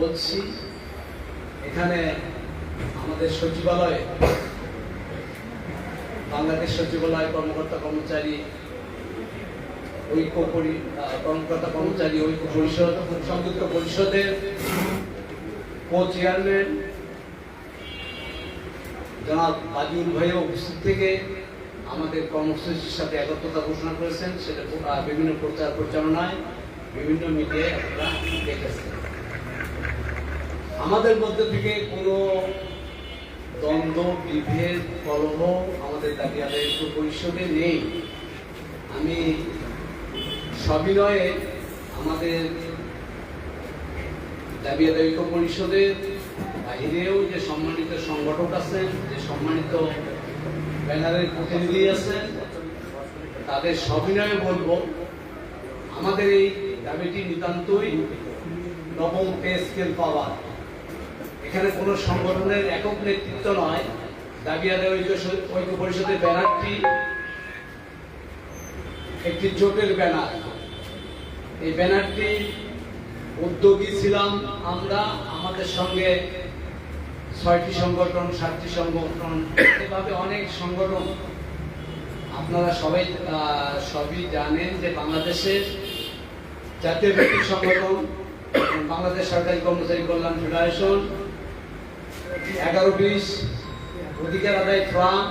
বলছি, এখানে আমাদের সচিবালয়ে, বাংলাদেশ সচিবালয় কর্মকর্তা কর্মচারী ঐক্য পরি কর্মকর্তা কর্মচারী ঐক্য পরিষদ, সংযুক্ত পরিষদের কো চেয়ারম্যান জনাব আজিউল ভাইও উপস্থিত থেকে আমাদের কর্মসূচির সাথে একত্রতা ঘোষণা করেছেন। সেটা বিভিন্ন প্রচার প্রচারণায় বিভিন্ন মিডিয়ায় আপনারা দেখেছেন। আমাদের মধ্যে থেকে কোনো দ্বন্দ্ব, বিভেদ, কলহ আমাদের দাবি আদায় পরিষদে নেই। আমি সবিনয়ে আমাদের দাবি ঐক্য পরিষদের বাইরেও যে সম্মানিত সংগঠক আছেন, যে সম্মানিত ব্যানারের প্রতিনিধি আছেন, তাদের সবিনয়ে বলব, আমাদের এই দাবিটি নিতান্তই নবম পে স্কেল পাওয়া। এখানে কোনো সংগঠনের একক নেতৃত্ব নয়। দাবি আদায় ঐক্য পরিষদের ব্যানারটি একটি জোটের ব্যানার। এই ব্যানারটি উদ্যোগী ছিলাম আমরা, আমাদের সঙ্গে ছয়টি সংগঠন, সাতটি সংগঠন, এভাবে অনেক সংগঠন। আপনারা সবাই সবই জানেন যে বাংলাদেশের জাতীয় ভিত্তিক সংগঠন বাংলাদেশ সরকারি কর্মচারী কল্যাণ ফেডারেশন এগারো বিশ অধিকার আদায় ফ্রাম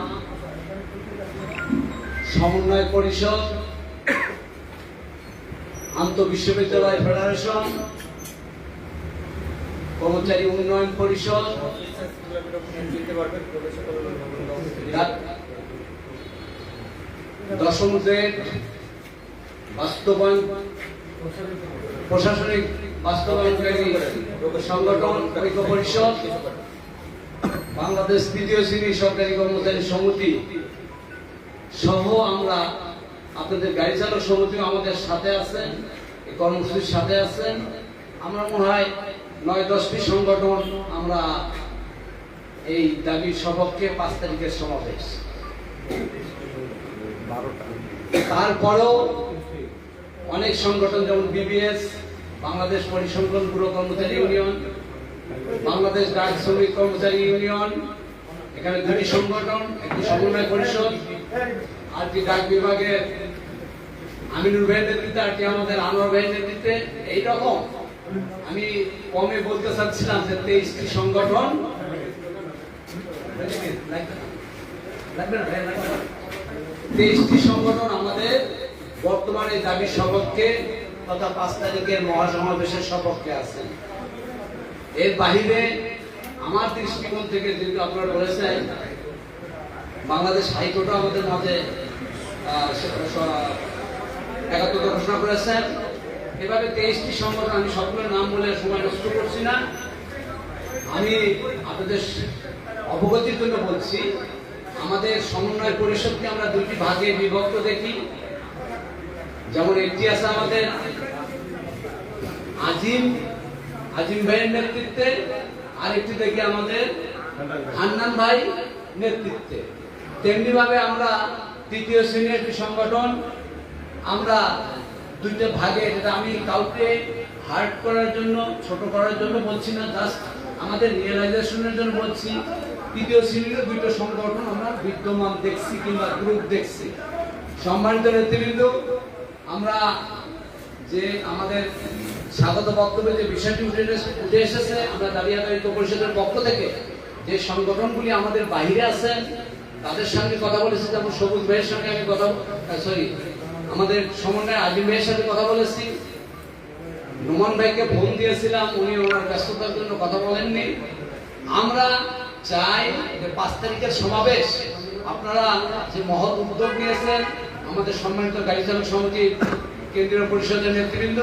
সমন্বয় পরিষদ আন্ত বিশ্ববিদ্যালয় ফেডারেশন, কর্মচারী উন্নয়ন পরিষদ, দশম গ্রেড বাস্তবায়ন, প্রশাসনিক বাস্তবায়নকারী সংগঠন পরিষদ বাংলাদেশ তৃতীয় শ্রেণি সরকারি কর্মচারী সমিতি সহ আমরা আপনাদের গাড়ি চালক সমিতিও আমাদের সাথে আছেন, এই কর্মসূচির সাথে আছেন। আমরা মনে হয় নয় দশটি সংগঠন আমরা এই দাবির সপক্ষে পাঁচ তারিখের সমাবেশ। তারপরেও অনেক সংগঠন যেমন বিবিএস বাংলাদেশ পরিসংখ্যান ব্যুরো কর্মচারী ইউনিয়ন বাংলাদেশ ডাক শ্রমিক কর্মচারী ইউনিয়ন, এখানে দুটি সংগঠন, একটি সমন্বয় পরিষদ আরটি ডাক বিভাগের আমিনুর ভাইয়ের নেতৃত্বে আরটি আমাদের আনোয়ার ভাইয়ের নেতৃত্বে। এইরকম আমি কমে বলতে চাচ্ছিলাম যে তেইশটি সংগঠন। তেইশটি সংগঠন আমাদের বর্তমানে দাবির সপক্ষে তথা পাঁচ তারিখের মহাসমাবেশের সপক্ষে আছেন এর বাহিরে আমার দৃষ্টিকোণ থেকে যেহেতু আপনারা বলেছেন, বাংলাদেশ হাইকোর্টও আমাদের মাঝে একাত্মতা ঘোষণা করেছেন এভাবে তেইশটি সংগঠন, আমি সবগুলোর নাম বলে সময় নষ্ট করছি না। আমি আপনাদের অবগতির জন্য বলছি, আমাদের সমন্বয় পরিষদকে আমরা দুটি ভাগে বিভক্ত দেখি। যেমন একটি আছে আমাদের আজিম আজিম ভাইয়ের নেতৃত্বে, আরেকটি দেখি আমাদের হান্নান ভাই নেতৃত্বে। তেমনি ভাবে আমরা তৃতীয় শ্রেণির একটি সংগঠন, আমরা দুইটা ভাগে, যেটা আমি কাউকে হার্ট করার জন্য, ছোট করার জন্য বলছি না জাস্ট আমাদের রিয়েলাইজেশনের জন্য বলছি। তৃতীয় শ্রেণির দুইটা সংগঠন আমরা বিদ্যমান দেখছি কিংবা গ্রুপ দেখছি। সম্মানিত নেতৃবৃন্দ, আমরা যে আমাদের স্বাগত বক্তব্যে যে বিষয়টি উঠে উঠে এসেছে, আমরা দাবি আদায় পরিষদের পক্ষ থেকে যে সংগঠনগুলি আমাদের বাইরে আছেন তাদের সঙ্গে কথা বলেছি। যেমন সবুজ ভাইয়ের সঙ্গে আমি কথা সরি আমাদের সমন্বয় আজিম ভাইয়ের সাথে কথা বলেছি। নোমান ভাইকে ফোন দিয়েছিলাম, উনি ওনার ব্যস্ততার জন্য কথা বলেননি। আমরা চাই যে পাঁচ তারিখের সমাবেশ, আপনারা যে মহৎ উদ্যোগ নিয়েছেন, আমাদের সম্মানিত গাড়ি চালক সমিতির কেন্দ্রীয় পরিষদের নেতৃবৃন্দ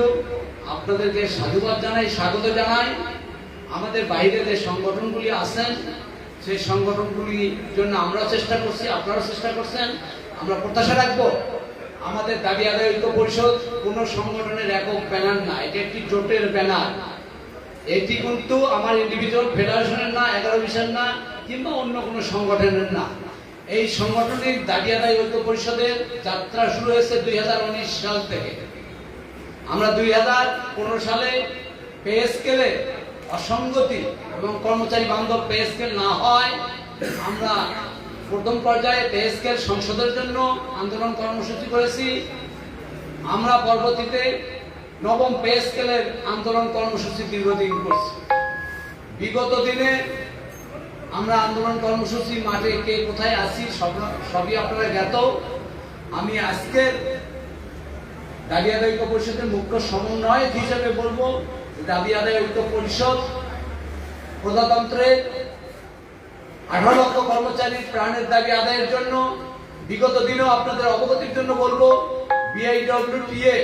আপনাদেরকে সাধুবাদ জানাই, স্বাগত জানাই। আমাদের বাইরে যে সংগঠনগুলি আছেন, সেই সংগঠনগুলির জন্য আমরা চেষ্টা করছি, আপনারাও চেষ্টা করছেন। আমরা প্রত্যাশা রাখব, আমাদের দাবি আদায় ঐক্য পরিষদ কোন সংগঠনের একক ব্যানার না, এটি একটি জোটের ব্যানার। এটি কিন্তু আমার ইন্ডিভিজুয়াল ফেডারেশনের না, এগারো বিশের না, কিংবা অন্য কোনো সংগঠনের না। এই সংগঠনের দাবি আদায় ঐক্য পরিষদের যাত্রা শুরু হয়েছে দুই হাজার উনিশ সাল থেকে। আমরা দুই সালে পে স্কেলে অসঙ্গতি এবং কর্মচারী বান্ধব পে স্কেল না হয়, আমরা প্রথম পর্যায়ে পে স্কেল সংশোধনের জন্য আন্দোলন কর্মসূচি করেছি। আমরা পরবর্তীতে নবম পে স্কেলের আন্দোলন কর্মসূচি দীর্ঘদিন করছি। বিগত দিনে আমরা আন্দোলন কর্মসূচি মাঠে কে কোথায় আসি সব সবই আপনারা জ্ঞাত। আমি আজকের দাবি আদায় ঐক্য পরিষদের মুখ্য সমন্বয়ক হিসেবে বলব, দাবি আদায় ঐক্য পরিষদ প্রজাতন্ত্রের আঠারো লক্ষ কর্মচারীর প্রাণের দাবি আদায়ের জন্য বিগত দিনেও আপনাদের অবগতির জন্য বলব, বিআইডব্লিউটিএ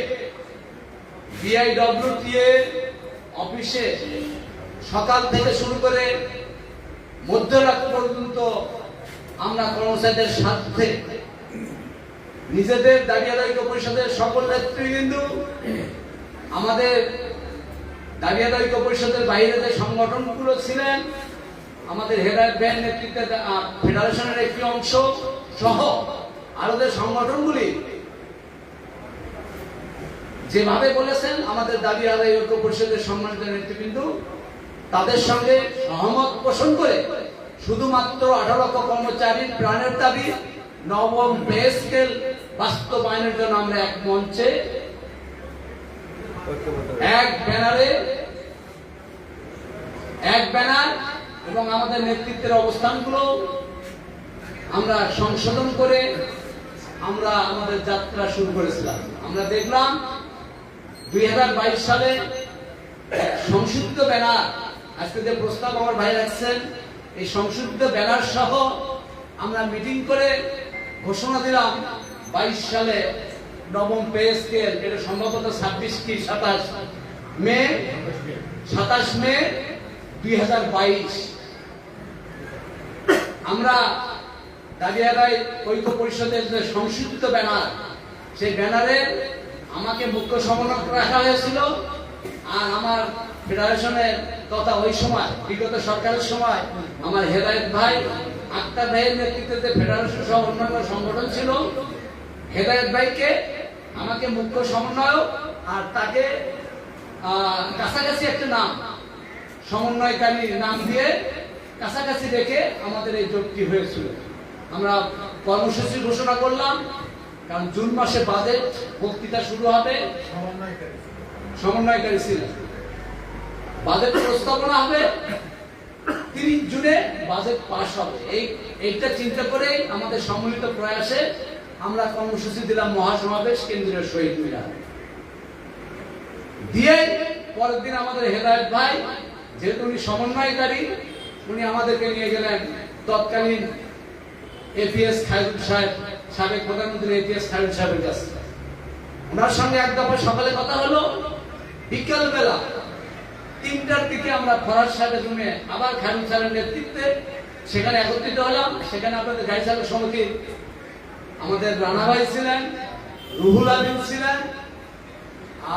বিআইডব্লিউটিএ অফিসে সকাল থেকে শুরু করে মধ্যরাত পর্যন্ত আমরা কর্মচারীদের স্বার্থে নিজেদের আদায় ঐক্য পরিষদের সকল নেতৃবৃন্দ, আমাদের আদায় ঐক্য পরিষদের বাইরে যে সংগঠনগুলো ছিলেন, আমাদের হেদায়ত ব্যাংক নেতৃত্বে ফেডারেশনের একটি অংশ সহ আরও যে সংগঠনগুলি, যেভাবে বলেছেন আমাদের দাবি আদায় ঐক্য পরিষদের সম্মানিত নেতৃবৃন্দ, তাদের সঙ্গে সহমত পোষণ করে শুধুমাত্র আঠারো কর্মচারীর প্রাণের দাবি নবম পে স্কেল বাস্তবায়নের জন্য আমরা এক মঞ্চে, এক ব্যানারে, এক ব্যানার এবং আমাদের নেতৃত্বের অবস্থানগুলো আমরা সংশোধন করে আমরা আমাদের যাত্রা শুরু করেছিলাম। আমরা দেখলাম দুই হাজার বাইশ সালে সংশোধিত ব্যানার, আজকে যে প্রস্তাব আমার ভাই রাখছেন, এই সংশোধিত ব্যানার সহ আমরা মিটিং করে ঘোষণা দিলাম বাইশ সালে নবম পে স্কেল, এটা সম্ভবত ছাব্বিশ কি সাতাশ? মে সাতাশ মে দুই হাজার বাইশ। আমরা দাবি ঐক্য পরিষদের যে সংশোধিত ব্যানার, সেই ব্যানারে আমাকে মুখ্য সমন্বয়ক রাখা হয়েছিল আর আমার ফেডারেশনের তথা ওই সময়, বিগত সরকারের সময় আমার হেদায়ত ভাই, আক্তার ভাইয়ের নেতৃত্বে ফেডারেশন সহ অন্যান্য সংগঠন ছিল হেদায়ত ভাইকে আমাকে মুখ্য সমন্বয়ক আর তাকে কাছাকাছি একটা নাম সমন্বয়কারী নাম দিয়ে কাছাকাছি রেখে আমাদের এই জোটটি হয়েছিল। আমরা কর্মসূচি ঘোষণা করলাম কারণ জুন মাসে বাজেট বক্তৃতা শুরু হবে। সমন্বয়কারী ছিলেন বাজেট প্রস্তাবনা হবে তিরিশ জুনে বাজেট পাশ হবে। এই এইটা চিন্তা করেই আমাদের সম্মিলিত প্রয়াসে আমরা কর্মসূচি দিলাম মহাসমাবেশ, কেন্দ্রীয় শহীদ মিনার। দিয়ে পরের দিন আমাদের হেদায়ত ভাই, যেহেতু উনি সমন্বয়কারী, উনি আমাদেরকে নিয়ে গেলেন তৎকালীন এপিএস খায়রুল সাহেব, সাবেক প্রধানমন্ত্রী এপিএস খায়রুল সাহেবের কাছে ওনার সঙ্গে এক দফা সকালে কথা হলো বিকেল বেলা তিনটার দিকে আমরা ফরাজ সাহেবের রুমে আবার খায়রুল সাহেবের নেতৃত্বে সেখানে একত্রিত হলাম। সেখানে আপনাদের গাড়ি চালক সমিতির আমাদের রানা ভাই ছিলেন, রুহুল আমিন ছিলেন,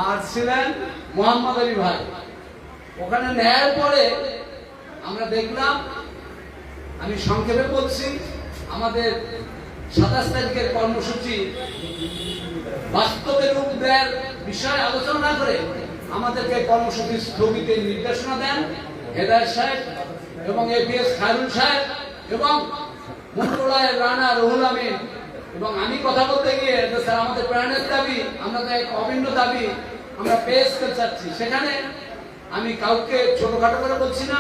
আর ছিলেন মোহাম্মদ আলী ভাই। ওখানে নেয়ার পরে আমরা দেখলাম, আমি সংক্ষেপে বলছি, আমাদের সাতাশ তারিখের কর্মসূচি বাস্তবে রূপ দেওয়ার বিষয়ে আলোচনা না করে আমাদেরকে কর্মসূচি স্থগিতের নির্দেশনা দেন হেদায়ত সাহেব এবং এপিএস খায়রুল সাহেব এবং মন্ত্রণালয়ের রানা রহুল আমিন। এবং আমি কথা বলতে গিয়ে যে স্যার, আমাদের প্রাণের দাবি, আমরা তো এক অভিন্ন দাবি, আমরা পেশ করতে চাচ্ছি সেখানে আমি কাউকে ছোটখাটো করে বলছি না,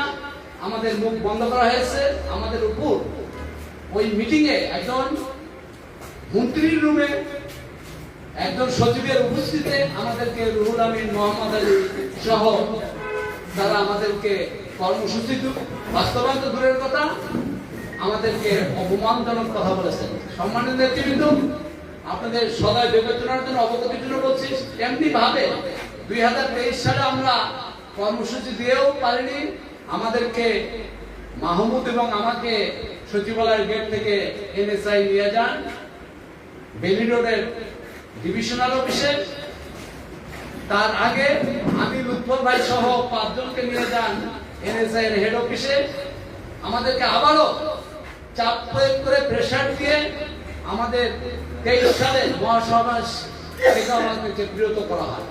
আমাদের মুখ বন্ধ করা হয়েছে, আমাদের উপর ওই মিটিং এ একজন মন্ত্রীর রুমে একজন সচিবের উপস্থিতিতে আমাদেরকে রুহুল আমিন, মোহাম্মদ আলী সহ তারা আমাদেরকে কর্মসূচি বাস্তবায়ন তো দূরের কথা আমাদেরকে অপমানজনক কথা বলেছেন। সম্মানিত নেতৃবৃন্দ, আপনাদের সদয় বিবেচনার জন্য অবগতির জন্য বলছি এমনি ভাবে দুই হাজার তেইশ সালে আমরা কর্মসূচি দিয়েও পারিনি। আমাদেরকে মাহমুদ এবং আমাকে সচিবালয়ের গেট থেকে এনএসআই নিয়ে যান। বেলি রোডের ডিভিশনাল অফিসে। তার আগে আমি লুৎফর ভাই সহ পাঁচজনকে নিয়ে যান এনএসআই এর হেড অফিসে। আমাদেরকে আবারও চাপ প্রয়োগ করে প্রেশার দিয়ে আমাদের তেইশ সালে মহাসমাবেশ থেকে আমাদেরকে বিরত করা হয়।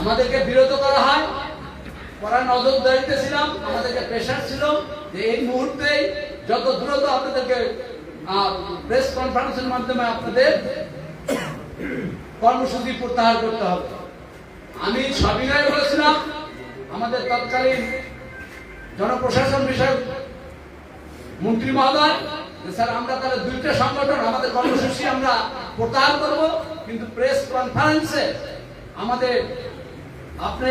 আমাদেরকে বিরত করা হয়। করা নজরদারিতে ছিলাম, আমাদেরকে প্রেশার ছিল যে এই মুহূর্তে যত দ্রুত আপনাদেরকে প্রেস কনফারেন্সের মাধ্যমে আপনাদের কর্মসূচি প্রত্যাহার করতে হবে। আমি সবিনয় বলেছিলাম, আমাদের তৎকালীন জনপ্রশাসন বিষয়ক মন্ত্রী মহোদয় স্যার, আমরা তাহলে দুইটা সংগঠন, আমাদের কর্মসূচি আমরা প্রত্যাহার করব, কিন্তু প্রেস কনফারেন্সে আমাদের আপনি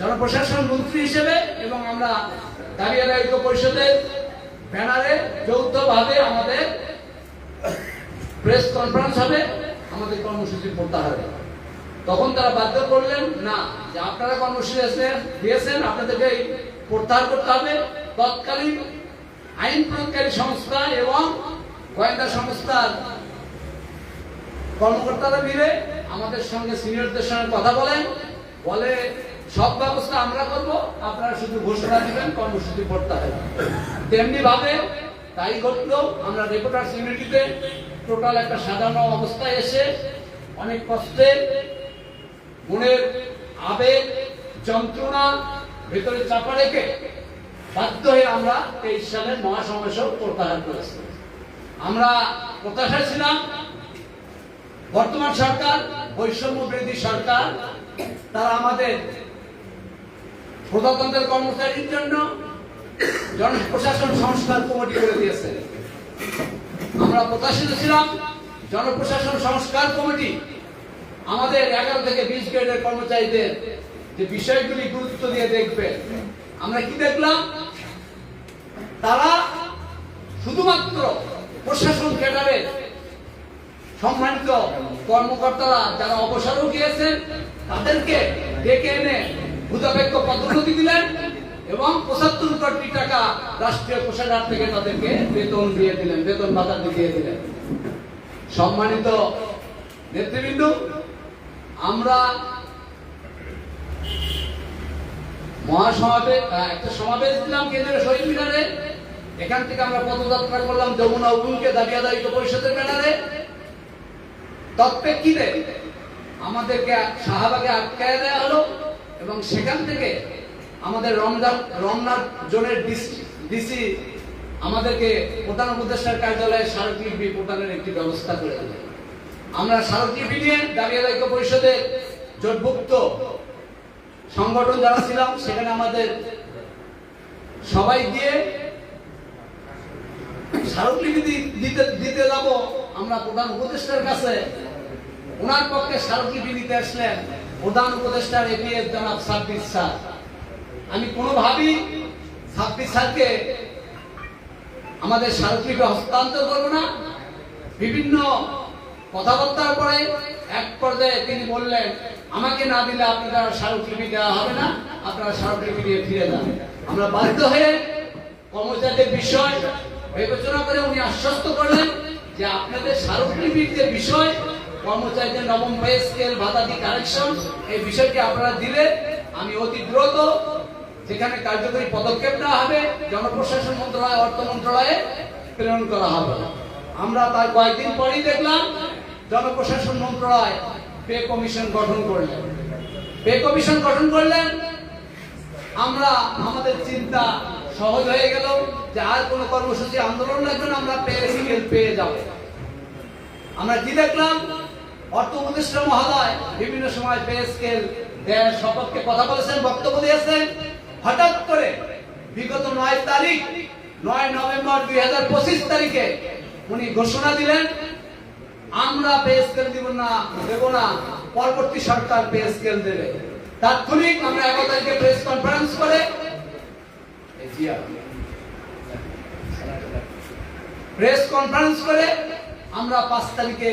জনপ্রশাসন মন্ত্রী হিসেবে এবং আমরা দাঁড়িয়ে ঐক্য পরিষদের ব্যানারে যৌথভাবে আমাদের প্রেস কনফারেন্স হবে, আমাদের কর্মসূচি প্রত্যাহার। তখন তারা বাধ্য করলেন, না, যে আপনারা কর্মসূচি দিয়েছেন, আপনাদেরকে প্রত্যাহার করতে হবে তৎকালীন আইন প্রয়োগকারী সংস্থা এবং গোয়েন্দা সংস্থার কর্মকর্তারা মিলে আমাদের সঙ্গে সিনিয়রদের সঙ্গে কথা বলেন, বলে সব ব্যবস্থা আমরা করব, আপনারা শুধু ঘোষণা দিবেন, কর্মসূচি প্রত্যাহার তেমনি ভাবে তাই ঘটলো আমরা রিপোর্টার্স ইউনিটিতে টোটাল একটা সাজানো অবস্থায় এসে অনেক কষ্টে, মনের আবেগ, যন্ত্রণা ভেতরে চাপা রেখে বাধ্য হয়ে আমরা তেইশ সালের মহাসমাবেশ প্রত্যাহার করেছি। আমরা প্রত্যাশা ছিলাম, বর্তমান সরকার, বৈষম্য বিরোধী সরকার, তারা আমাদের প্রজাতন্ত্রের কর্মচারীর জন্য জনপ্রশাসন সংস্কার কমিটি করে দিয়েছে। আমরা প্রত্যাশিত ছিলাম, জনপ্রশাসন সংস্কার কমিটি আমাদের এগারো থেকে বিশ গ্রেডের কর্মচারীদের যে বিষয়গুলি গুরুত্ব দিয়ে দেখবে আমরা কি দেখলাম? তারা শুধুমাত্র প্রশাসন ক্যাডারের সম্মানিত কর্মকর্তারা যারা অবসরও গিয়েছেন, তাদেরকে ডেকে এনে ভূতাপেক্ষ পদোন্নতি দিলেন এবং পঁচাত্তর কোটি টাকা রাষ্ট্রীয় কোষাগার থেকে তাদেরকে বেতন দিয়ে দিলেন, বেতন ভাতা দিয়ে দিলেন। সম্মানিত নেতৃবৃন্দ, আমরা মহাসমাবেশ একটা সমাবেশ দিলাম শহীদ মিনারে। এখান থেকে আমরা করলাম যমুনা আমাদেরকে আটকায় দেওয়া এবং সেখান থেকে আমাদের রমজান, রমনার জোনের ডিসি আমাদেরকে প্রধান উপদেষ্টার কার্যালয়ে স্মারকলিপি প্রদানের একটি ব্যবস্থা করে আমরা স্মারকলিপি নিয়ে দাবি আদায় পরিষদের জোটভুক্ত সংগঠন যারা ছিলাম, সেখানে আমাদের সবাই দিয়ে স্মারকলিপি দিতে দিতে যাব। আমরা প্রধান উপদেষ্টার কাছে ওনার পক্ষে স্মারকলিপি দিতে আসলেন। প্রধান উপদেষ্টার জনাব স্যার। আমি কোনোভাবেই স্যারকে আমাদের স্মারকলিপি হস্তান্তর করব না। বিভিন্ন কথাবার্তার পরে এক পর্যায়ে তিনি বললেন আমাকে না দিলে আপনারা স্মারকলিপি দেওয়া হবে না, আপনারা স্মারকলিপি দিয়ে ফিরে যান। আমরা বাধ্য হয়ে কর্মচারীদের বিষয় বিবেচনা করে উনি আশ্বস্ত করলেন যে আপনাদের স্মারকলিপির যে বিষয়, কর্মচারীদের নবম পে স্কেল ভাতাদি কারেকশন, এই বিষয়টি আপনারা দিলে আমি অতি দ্রুত যেখানে কার্যকরী পদক্ষেপ নেওয়া হবে, জনপ্রশাসন মন্ত্রণালয়, অর্থ মন্ত্রণালয়ে প্রেরণ করা হবে। আমরা তার কয়েকদিন পরেই দেখলাম জনপ্রশাসন মন্ত্রণালয় পে কমিশন গঠন করলেন। পে কমিশন গঠন করলেন, আমরা, আমাদের চিন্তা সহজ হয়ে গেল যে আর কোন কর্মসূচি আন্দোলন লাগবে না, আমরা পে স্কেল পেয়ে যাব। আমরা কি দেখলাম? অর্থ উপদেষ্টা মহোদয় বিভিন্ন সময় পে স্কেল সপক্ষে কথা বলেছেন, বক্তব্য দিয়েছেন। হঠাৎ করে বিগত নয় তারিখ, নয় নভেম্বর দুই হাজার পঁচিশ তারিখে উনি ঘোষণা দিলেন আমরা পে স্কেল দিব না, দেব না। পরবর্তী সরকার পে স্কেল দেবে। তাৎক্ষণিক আমরা এগারো তারিখে প্রেস কনফারেন্স করে প্রেস কনফারেন্স করে আমরা পাঁচ তারিখে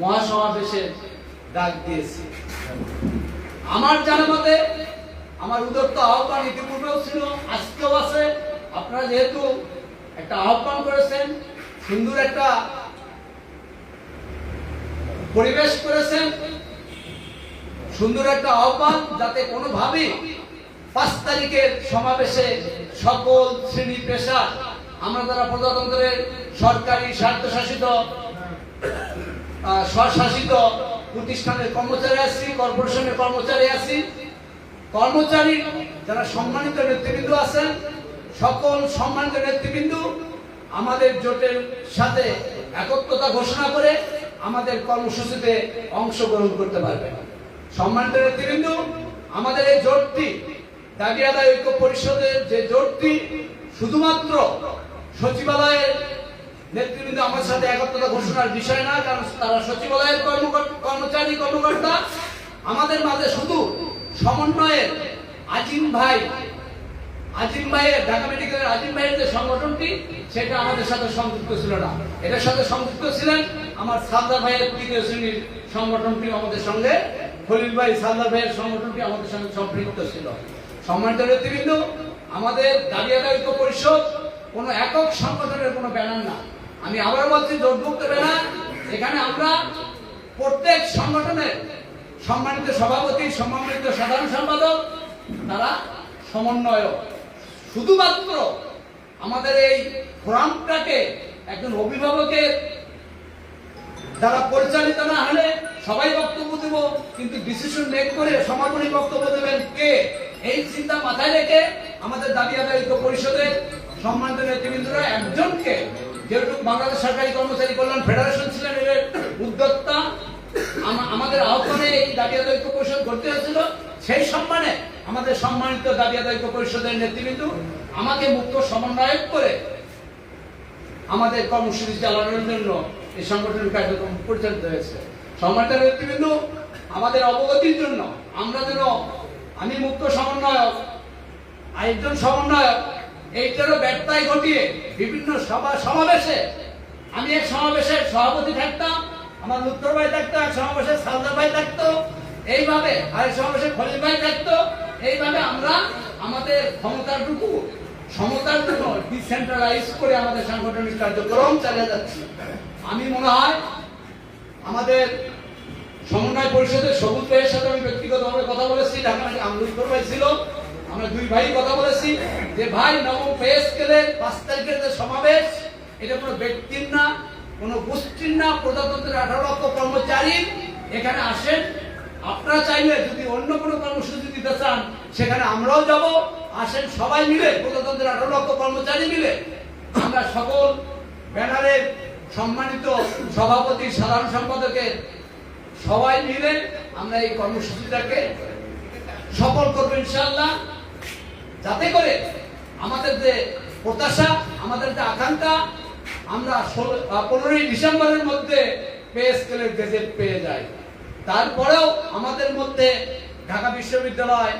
মহাসমাবেশে ডাক দিয়েছি। আমার জানা মতে, আমার উদত্ত আহ্বান ইতিপূর্বেও ছিল, আজকেও আছে। আপনারা যেহেতু একটা আহ্বান করেছেন, সুন্দর একটা পরিবেশ করেছেন। সুন্দর একটা আহ্বান যাতে কোনোভাবেই পাঁচ তারিখের সমাবেশে সকল শ্রেণি পেশা আমরা যারা প্রজাতন্ত্রের সরকারি স্বায়ত্তশাসিত আহ, স্বশাসিত প্রতিষ্ঠানের কর্মচারী আছি কর্পোরেশনের কর্মচারী আছি কর্মচারী যারা সম্মানিত নেতৃবৃন্দ আছেন সকল সম্মানিত নেতৃবৃন্দ আমাদের জোটের সাথে একত্রতা ঘোষণা করে আমাদের কর্মসূচিতে অংশগ্রহণ করতে পারবেন সম্মানিত নেতৃবৃন্দ, আমাদের এই জোটটি দাবি আদায় ঐক্য পরিষদের যে জোটটি, শুধুমাত্র সচিবালয়ের নেতৃবৃন্দ আমার সাথে একত্রতা ঘোষণার বিষয় না, কারণ তারা সচিবালয়ের কর্মচারী, কর্মকর্তা। আমাদের মাঝে শুধু সমন্বয়ের আজিম ভাই, আজিম ভাইয়ের, ঢাকা মেডিকেলের আজিম ভাইয়ের যে সংগঠনটি, সেটা আমাদের সাথে সংযুক্ত ছিল না। এটার সাথে সংযুক্ত ছিলেন আমার সালদার ভাইয়ের তৃতীয় শ্রেণির সংগঠনটি আমাদের সঙ্গে। খলিল ভাই, সালদার ভাইয়ের সংগঠনটি আমাদের সঙ্গে সম্পৃক্ত ছিল। সম্মানিত নেতৃবৃন্দ, আমাদের আদায় ঐক্য পরিষদ, কোনো একক সংগঠনের কোনো ব্যানার না। আমি আবার বলছি, জোটভুক্ত ব্যানার। এখানে আমরা প্রত্যেক সংগঠনের সম্মানিত সভাপতি, সম্মানিত সাধারণ সম্পাদক, তারা সমন্বয়ক। শুধুমাত্র আমাদের এই ফোরামটাকে একজন অভিভাবকের দ্বারা পরিচালিত না হলে সবাই বক্তব্য দেব, কিন্তু ডিসিশন মেক করে সমাপনী বক্তব্য দেবেন কে? এই চিন্তা মাথায় রেখে আমাদের দাবি আদায় ঐক্য পরিষদের সম্মানিত নেতৃবৃন্দরা একজনকে যেহেতু বাংলাদেশ সরকারি কর্মচারী কল্যাণ ফেডারেশন ছিলেন এর উদ্যোক্তা আমাদের আহ্বানে এই দাবি আদায় ঐক্য পরিষদ করতে হয়েছিল। সেই সম্মানে আমাদের সম্মানিত দাবি আদায় পরিষদের নেতৃবৃন্দ আমাকে মুক্ত সমন্বয়ক করে আমাদের কর্মসূচি চালানোর জন্য এই সংগঠনের কার্যক্রম পরিচালিত হয়েছে। সম্মানিত নেতৃবৃন্দ, আমাদের অবগতির জন্য আমরা যেন, আমি মুক্ত সমন্বয়ক, আরেকজন সমন্বয়ক এইটারও ব্যর্থায় ঘটিয়ে বিভিন্ন সভা সমাবেশে আমি এক সমাবেশের সভাপতি থাকতাম, আমার লুত্তর ভাই থাকতো, এক সমাবেশে সালদার ভাই থাকতো, এইভাবে আরেক সমাবেশে খলিল ভাই থাকতো, এইভাবে আমরা আমাদের ক্ষমতাটুকু সমতার জন্য ডিসেন্ট্রালাইজ করে আমাদের সাংগঠনিক কার্যক্রম চালিয়ে যাচ্ছি। আমি মনে হয় আমাদের সমন্বয় পরিষদের সবুজ ভাইয়ের সাথে আমি ব্যক্তিগতভাবে কথা বলেছি, ঢাকা আমলুত্তর ভাই ছিল, আমরা দুই ভাই কথা বলেছি যে, ভাই, নবম পে স্কেলের পাঁচ তারিখের যে সমাবেশ, এটা কোনো ব্যক্তির না, কোনো গোষ্ঠীর না, প্রজাতন্ত্রের আঠারো লক্ষ কর্মচারী এখানে আসেন। আপনারা চাইলে যদি অন্য কোনো কর্মসূচি দিতে চান, সেখানে আমরাও যাব। আসেন সবাই মিলে, প্রজাতন্ত্রের আঠারো লক্ষ কর্মচারী মিলে। আমরা সকল ব্যানারের সম্মানিত সভাপতি, সাধারণ সম্পাদকের সবাই মিলে আমরা এই কর্মসূচিটাকে সফল করব ইনশাল্লাহ যাতে করে আমাদের যে প্রত্যাশা, আমাদের যে আকাঙ্ক্ষা, আমরা পনেরোই ডিসেম্বরের মধ্যে পে স্কেলের গেজেট পেয়ে যাই। তারপরেও আমাদের মধ্যে ঢাকা বিশ্ববিদ্যালয়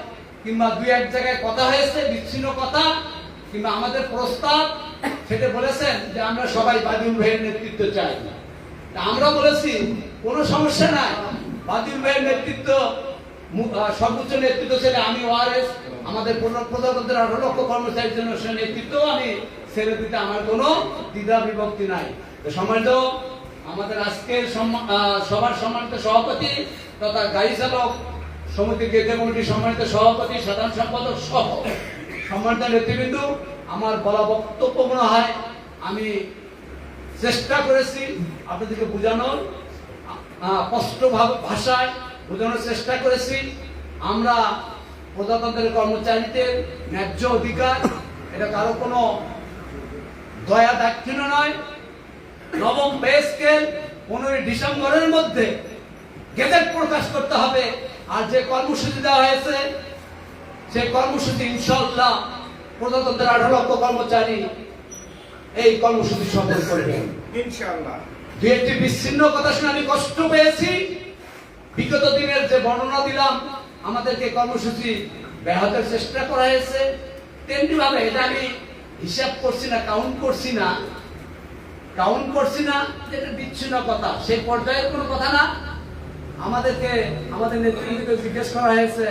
কিংবা দুই এক জায়গায় কথা হয়েছে, বিচ্ছিন্ন কথা, কিংবা আমাদের প্রস্তাব, সেটা বলেছেন যে আমরা সবাই বাদিউল ভাইয়ের নেতৃত্ব চাই। আমরা বলেছি, কোনো সমস্যা নাই। বাদিউল ভাইয়ের নেতৃত্ব সর্বোচ্চ নেতৃত্ব ছেলে আমি ওআরএস, আমাদের প্রধান- প্রধানমন্ত্রীর আঠারো লক্ষ কর্মচারীর জন্য সে নেতৃত্ব, আমি ছেড়ে দিতে আমার কোনো দ্বিধা বিভক্তি নাই। তো আমাদের আজকের সবার সম্মানিত সভাপতি তথা গাড়ি চালক সমিতি কেন্দ্রীয় কমিটির সম্মানিত সভাপতি, সাধারণ সম্পাদক সহ সম্মানিত নেতৃবৃন্দ, আমার বলা বক্তব্য মনে হয়, আমি চেষ্টা করেছি আপনাদেরকে বোঝানোর স্পষ্ট ভাষায় বোঝানোর চেষ্টা করেছি। আমরা প্রজাতন্ত্রের কর্মচারীদের ন্যায্য অধিকার, এটা কারও কোনো দয়া দাক্ষিণ্য নয়। নবম পে স্কেল পনেরোই ডিসেম্বরের মধ্যে গেজেট প্রকাশ করতে হবে। আর যে কর্মসূচি দেওয়া হয়েছে সেই কর্মসূচি ইনশাল্লাহ প্রজাতন্ত্রের আঠারো লক্ষ কর্মচারী এই কর্মসূচি সফল করবে ইনশাআল্লাহ। দু একটি বিচ্ছিন্ন কথা শুনে আমি কষ্ট পেয়েছি। বিগত দিনের যে বর্ণনা দিলাম আমাদেরকে কর্মসূচি ব্যাহতের চেষ্টা করা হয়েছে। তেমনি ভাবে এটা আমি হিসাব করছি না কাউন্ট করছি না। কাউন্ট করছি না যেটা বিচ্ছিন্ন কথা সেই পর্যায়ের কোনো কথা না। আমাদেরকে আমাদের নেতৃত্বকে জিজ্ঞেস করা হয়েছে।